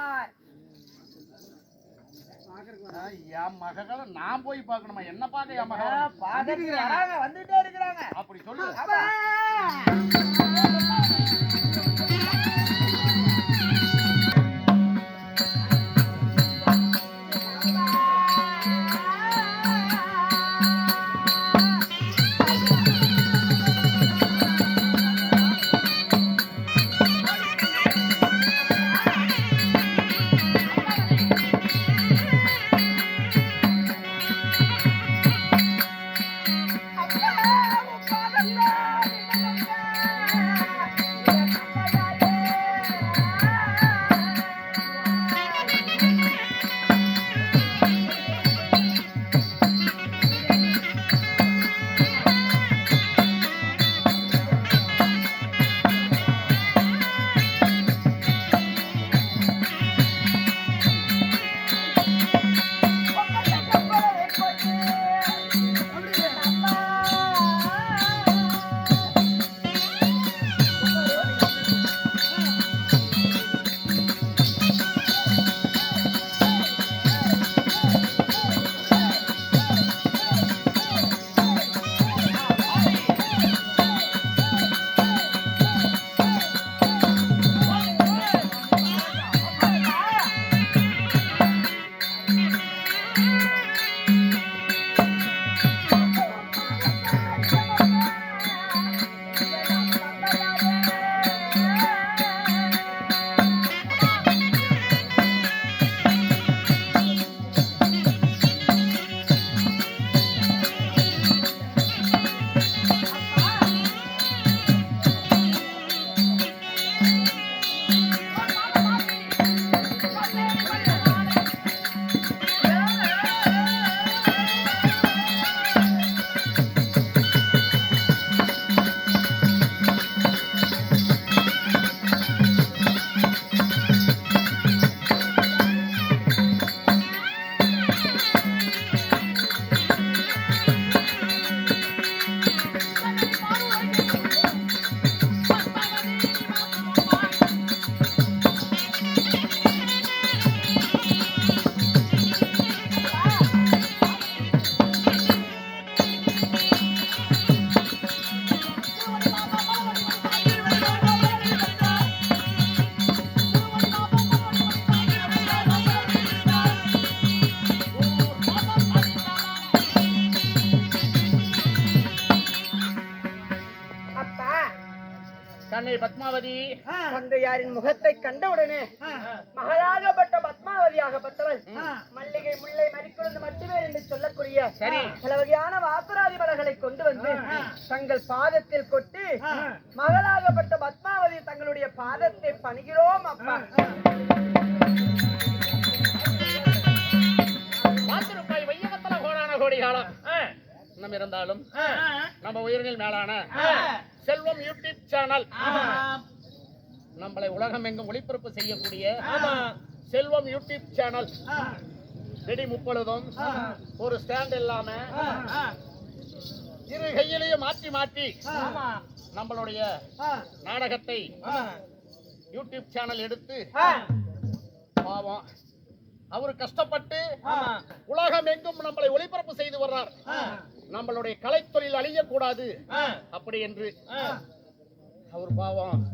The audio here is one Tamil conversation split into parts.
சொன்னார் என் மகளை நான் போய் பார்க்கணுமா? என்ன பார்க்க என் மகள் வந்துட்டே இருக்கிறாங்க. அப்படி சொல்லு. கண்ணை பத்மாவதி. தந்தையாரின் முகத்தை கண்டவுடனே மகளாகப்பட்ட பத்மாவதியாகப்பட்டவள் மல்லிகை முல்லை மறிக்குழுந்து மட்டுமே என்று சொல்லக்கூடிய சரி. பல வகையான வாக்குராதி மலர்களை கொண்டு வந்து தங்கள் பாதத்தில் கொட்டி மகளாகப்பட்ட பத்மாவதி தங்களுடைய பாதத்தை பணிகிறோம் அப்பா. பார்த்திருப்பாய் வையகத்தல கோடான கோடி காலம். நம்ம இருந்தாலும் நம்ம உயிரினில் மேலான செல்வம் யூடியூப் சேனல் நம்மளை உலகம் எங்கும் ஒளிபரப்பு செய்யக்கூடிய செல்வம் யூடியூப் சேனல். ரெடி முப்பொழுதும் ஒரு ஸ்டாண்ட் இல்லாம இரு கையிலேயே மாற்றி மாற்றி நம்மளுடைய நாடகத்தை யூடியூப் சேனல் எடுத்து பாவம். அவர் கஷ்டப்பட்டு உலகம் எங்கும் நம்மளை ஒளிபரப்பு செய்து வர்றார். நம்மளுடைய கலைத்தொழில் அழியக்கூடாது. அப்படி என்று அவர் பாவம்.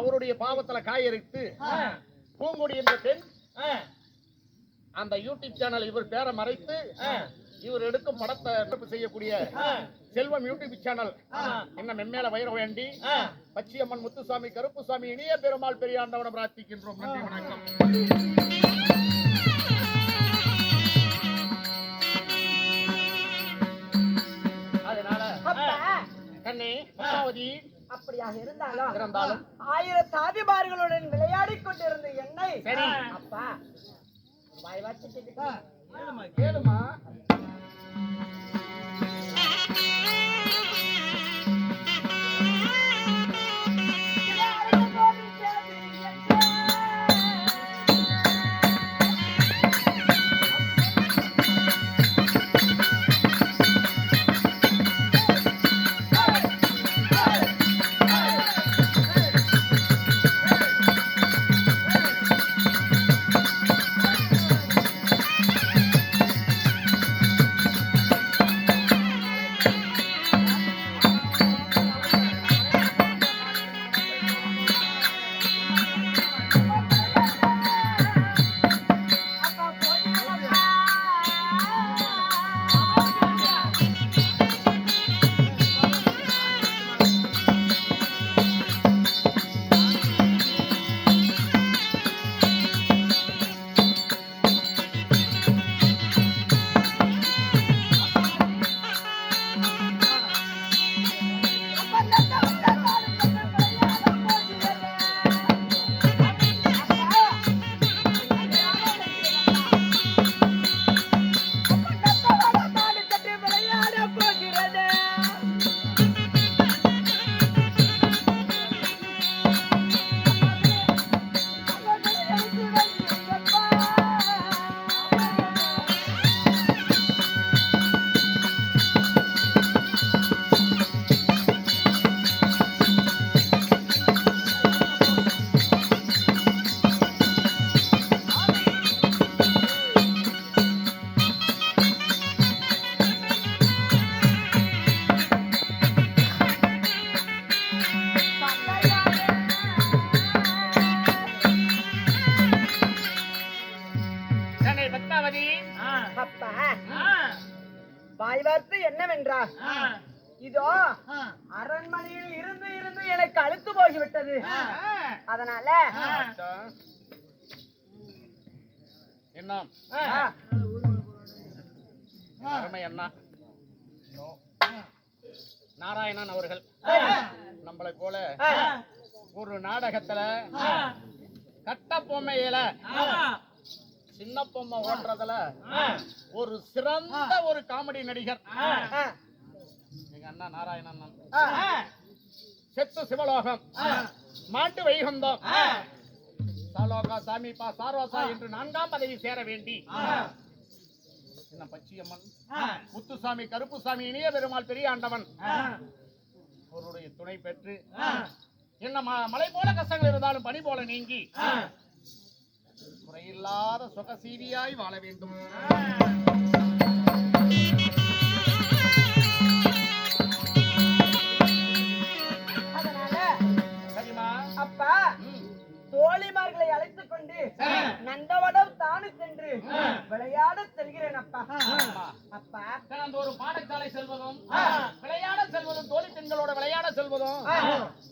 அவருடைய பாவத்துல காயரித்து பூங்குடி என்ற பெண் அந்த யூடியூப் சேனல் இவர் பேரை மறைத்து இவர் எடுக்கும் படத்தை செய்யக்கூடிய செல்வம் யூடியூப் சேனல். என்ன மென்மேல வயிற வேண்டி பச்சியம்மன் முத்துசாமி கருப்புசாமி இனிய பெருமாள் பெரியாண்டவனை பிரார்த்திக்கின்றோம். நன்றி வணக்கம். கண்ணே பத்மாவதி அப்படியாக இருந்தாலும் இருந்தாலும். ஆயிரம் சாதிமார்களுடன் விளையாடிக் கொண்டிருந்த என்னை சரி. அப்பா வாய் வச்சுட்டு கேளுமா ஆ வாய் வார்த்தை என்னவென்றார் இதோ அரண்மனையில் இருந்து இருந்து எனக்கு அழுத்து போய்விட்டது அதனால. என்ன ஆ, அருமை அண்ணா. நாராயணன் அவர்கள். நம்மளை போல ஒரு நாடகத்துல கட்ட பொம்மையில சின்ன பொம்மை ஓட்டுறதுல ஒரு சிறந்த ஒரு காமெடி நடிகர். எங்க அண்ணா நாராயணன். செத்து சிவலோகம். மாட்டு வைகுந்தம். சாலோகா சாமிப்பா சாரோசா என்று நான்காம் பதவி சேர வேண்டி. என்ன பச்சியம்மன்? முத்துசாமி கருப்புசாமி இனிய பெருமாள் பெரிய ஆண்டவன். அவருடைய துணை பெற்று என்ன மலை போல கஷ்டங்கள் இருந்தாலும் பனி போல நீங்கி இல்லாத சுகசீவியாய் வாழ வேண்டும். கொண்டு நந்தவனம் தானு சென்று விளையாட செல்கிறேன் அப்பா. அப்பா. தினந்தோறும் பாடசாலை செல்வதும் விளையாட செல்வதும் தோழி பெண்களோட விளையாட செல்வதும்.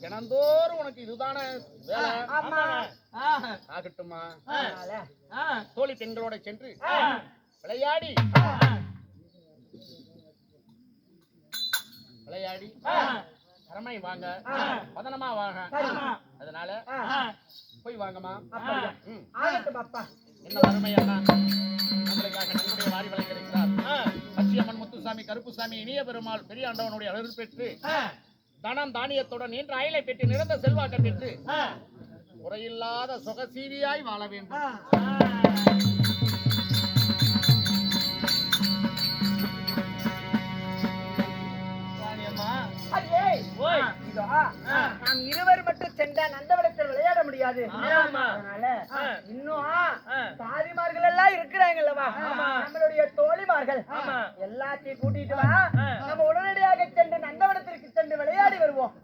தினந்தோறும் உனக்கு இதுதானே வேலை. ஆமா. ஆகட்டுமா தோழி பெண்களோட சென்று விளையாடி. விளையாடி. திறமை வாங்க. பதனமா வாங்க. அதனால போய் வாங்கம்மா. ஆகட்டும் அப்பா. என்ன அருமை அண்ணா நம்மளுக்காக நம்முடைய வாரி வழங்கியிருக்கிறார் பச்சியம்மன் முத்துசாமி கருப்புசாமி இனிய பெருமாள் பெரிய ஆண்டவனுடைய அருள் பெற்று தனம் தானியத்துடன் நீண்ட அயலை பெற்று நிறந்த செல்வாக்க பெற்று குறையில்லாத சுகசீவியாய் வாழ வேண்டும். நாம் இருவர் மட்டும் சென்றா நந்தவனத்தில் விளையாட முடியாது. அதனால இன்னும் தாதிமார்கள் எல்லாம் இருக்கிறாங்கல்லவா? நம்மளுடைய தோழிமார்கள். எல்லாத்தையும் கூட்டிட்டு வா. நம்ம உடனடியாக சென்று நந்தவனத்திற்கு சென்று விளையாடி வருவோம்.